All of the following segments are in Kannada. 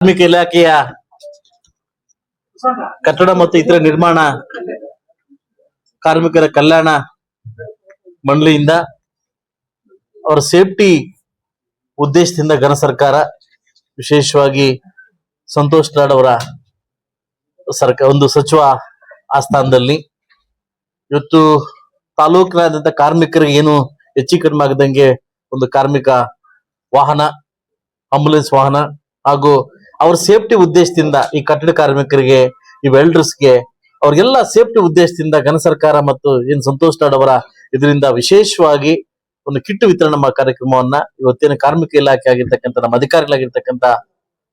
ಕಾರ್ಮಿಕ ಇಲಾಖೆಯ ಕಟ್ಟಡ ಮತ್ತು ಇತರ ನಿರ್ಮಾಣ ಕಾರ್ಮಿಕರ ಕಲ್ಯಾಣ ಮಂಡಳಿಯಿಂದ ಅವರ ಸೇಫ್ಟಿ ಉದ್ದೇಶದಿಂದ ಘನ ಸರ್ಕಾರ ವಿಶೇಷವಾಗಿ ಸಂತೋಷ್ ಲಾಡ್ ಅವರ ಸರ್ಕಾರ ಒಂದು ಸಚಿವ ಆಸ್ಥಾನದಲ್ಲಿ. ಇವತ್ತು ತಾಲೂಕಿನಾದ್ಯಂತ ಕಾರ್ಮಿಕರಿಗೆ ಏನು ಹೆಚ್ಚು ಕಡಿಮೆ ಆಗದಂಗೆ ಒಂದು ಕಾರ್ಮಿಕ ವಾಹನ ಆಂಬುಲೆನ್ಸ್ ವಾಹನ ಹಾಗೂ ಅವ್ರ ಸೇಫ್ಟಿ ಉದ್ದೇಶದಿಂದ ಈ ಕಟ್ಟಡ ಕಾರ್ಮಿಕರಿಗೆ ಈ ವೆಲ್ಡರ್ಸ್ಗೆ ಅವ್ರಿಗೆಲ್ಲ ಸೇಫ್ಟಿ ಉದ್ದೇಶದಿಂದ ಘನ ಸರ್ಕಾರ ಮತ್ತು ಏನ್ ಸಂತೋಷ್ ಲಾಡ್ ಅವರ ಇದರಿಂದ ವಿಶೇಷವಾಗಿ ಒಂದು ಕಿಟ್ ವಿತರಣೆ ಕಾರ್ಯಕ್ರಮವನ್ನ ಇವತ್ತಿನ ಕಾರ್ಮಿಕ ಇಲಾಖೆ ಆಗಿರ್ತಕ್ಕಂಥ, ನಮ್ಮ ಅಧಿಕಾರಿಗಳಾಗಿರ್ತಕ್ಕಂಥ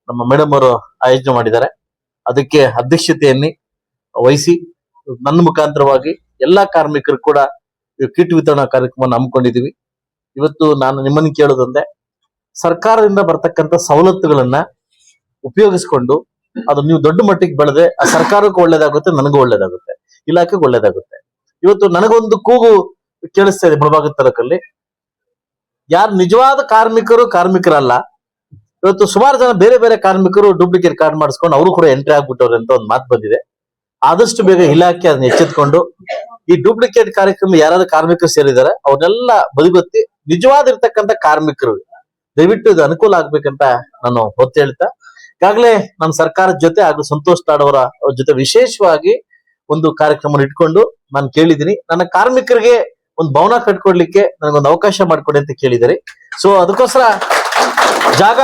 ನಮ್ಮ ಮೇಡಮ್ ಅವರು ಆಯೋಜನೆ ಮಾಡಿದ್ದಾರೆ. ಅದಕ್ಕೆ ಅಧ್ಯಕ್ಷತೆಯನ್ನಿ ವಹಿಸಿ ನನ್ನ ಮುಖಾಂತರವಾಗಿ ಎಲ್ಲಾ ಕಾರ್ಮಿಕರು ಕೂಡ ಕಿಟ್ ವಿತರಣಾ ಕಾರ್ಯಕ್ರಮವನ್ನು ಹಮ್ಮಿಕೊಂಡಿದೀವಿ ಇವತ್ತು ನಾನು ನಿಮ್ಮನ್ನು ಕೇಳೋದಂದ್ರೆ ಸರ್ಕಾರದಿಂದ ಬರ್ತಕ್ಕಂಥ ಸವಲತ್ತುಗಳನ್ನ ಉಪಯೋಗಿಸ್ಕೊಂಡು ಅದು ನೀವು ದೊಡ್ಡ ಮಟ್ಟಿಗೆ ಬೆಳೆದ್ರೆ ಆ ಸರ್ಕಾರಕ್ಕೂ ಒಳ್ಳೇದಾಗುತ್ತೆ, ನನಗೂ ಒಳ್ಳೇದಾಗುತ್ತೆ, ಇಲಾಖೆಗೂ ಒಳ್ಳೇದಾಗುತ್ತೆ. ಇವತ್ತು ನನಗೊಂದು ಕೂಗು ಕೇಳಿಸ್ತಾ ಇದೆ ಬಲಭಾಗದ ತರಕಲ್ಲಿ ಯಾರು ನಿಜವಾದ ಕಾರ್ಮಿಕರು ಕಾರ್ಮಿಕರಲ್ಲ. ಇವತ್ತು ಸುಮಾರು ಜನ ಬೇರೆ ಬೇರೆ ಕಾರ್ಮಿಕರು ಡೂಪ್ಲಿಕೇಟ್ ಕಾರ್ಡ್ ಮಾಡಿಸ್ಕೊಂಡು ಅವರು ಕೂಡ ಎಂಟ್ರಿ ಆಗ್ಬಿಟ್ಟವ್ರೆ ಅಂತ ಒಂದು ಮಾತು ಬಂದಿದೆ. ಆದಷ್ಟು ಬೇಗ ಇಲಾಖೆ ಅದನ್ನ ಎಚ್ಚೆತ್ಕೊಂಡು ಈ ಡೂಪ್ಲಿಕೇಟ್ ಕಾರ್ಯಕ್ರಮ ಯಾರಾದ್ರೂ ಕಾರ್ಮಿಕರು ಸೇರಿದ್ದಾರೆ ಅವ್ರನ್ನೆಲ್ಲ ಬದಿಗೊತ್ತಿ ನಿಜವಾದಿರ್ತಕ್ಕಂಥ ಕಾರ್ಮಿಕರು. ದಯವಿಟ್ಟು ಇದು ಅನುಕೂಲ ಆಗ್ಬೇಕಂತ ನಾನು ಹೊತ್ತು ಹೇಳ್ತಾ ಈಗಾಗಲೇ ನಮ್ಮ ಸರ್ಕಾರದ ಜೊತೆ ಹಾಗೂ ಸಂತೋಷ್ ತಾಡವರ ಜೊತೆ ವಿಶೇಷವಾಗಿ ಒಂದು ಕಾರ್ಯಕ್ರಮ ಇಟ್ಕೊಂಡು ನಾನು ಕೇಳಿದ್ದೀನಿ. ನನ್ನ ಕಾರ್ಮಿಕರಿಗೆ ಒಂದು ಭವನ ಕಟ್ಕೊಡ್ಲಿಕ್ಕೆ ನನಗೊಂದು ಅವಕಾಶ ಮಾಡಿಕೊಡಿ ಅಂತ ಕೇಳಿದ್ದಾರೆ. ಸೊ ಅದಕ್ಕೋಸ್ಕರ ಜಾಗ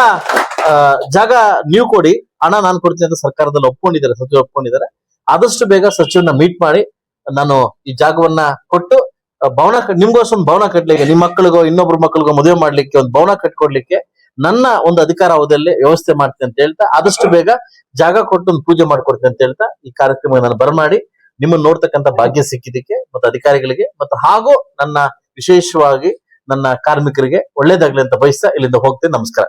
ಜಾಗ ನೀವು ಕೊಡಿ. ಹಣ ನಾನು ಕೊಡ್ತೀನಿ ಅಂತ ಸರ್ಕಾರದಲ್ಲಿ ಒಪ್ಕೊಂಡಿದ್ದಾರೆ, ಸಚಿವ ಒಪ್ಕೊಂಡಿದ್ದಾರೆ. ಆದಷ್ಟು ಬೇಗ ಸಚಿವರನ್ನ ಮೀಟ್ ಮಾಡಿ ನಾನು ಈ ಜಾಗವನ್ನ ಕೊಟ್ಟು ಭವನ ನಿಮ್ಗೋಸ್ ಒಂದು ಭವನ ಕಟ್ಲಿಕ್ಕೆ, ನಿಮ್ಮ ಮಕ್ಕಳಿಗೋ, ಇನ್ನೊಬ್ರ ಮಕ್ಕಳಿಗೋ ಮದುವೆ ಮಾಡ್ಲಿಕ್ಕೆ ಒಂದು ಭವನ ಕಟ್ಕೊಡ್ಲಿಕ್ಕೆ ನನ್ನ ಒಂದು ಅಧಿಕಾರ ಅವಧಿಯಲ್ಲಿ ವ್ಯವಸ್ಥೆ ಮಾಡ್ತೀನಿ ಅಂತ ಹೇಳ್ತಾ, ಆದಷ್ಟು ಬೇಗ ಜಾಗ ಕೊಟ್ಟು ಒಂದು ಪೂಜೆ ಮಾಡ್ಕೊಡ್ತೀನಿ ಅಂತ ಹೇಳ್ತಾ ಈ ಕಾರ್ಯಕ್ರಮ ನಾನು ಬರಮಾಡಿ ನಿಮ್ಮನ್ನು ನೋಡ್ತಕ್ಕಂಥ ಭಾಗ್ಯ ಸಿಕ್ಕಿದ್ದಕ್ಕೆ ಮತ್ತು ಅಧಿಕಾರಿಗಳಿಗೆ ಮತ್ತು ಹಾಗೂ ನನ್ನ ವಿಶೇಷವಾಗಿ ನನ್ನ ಕಾರ್ಮಿಕರಿಗೆ ಒಳ್ಳೇದಾಗ್ಲಿ ಅಂತ ಬಯಸ್ತಾ ಇಲ್ಲಿಂದ ಹೋಗ್ತೇನೆ. ನಮಸ್ಕಾರ.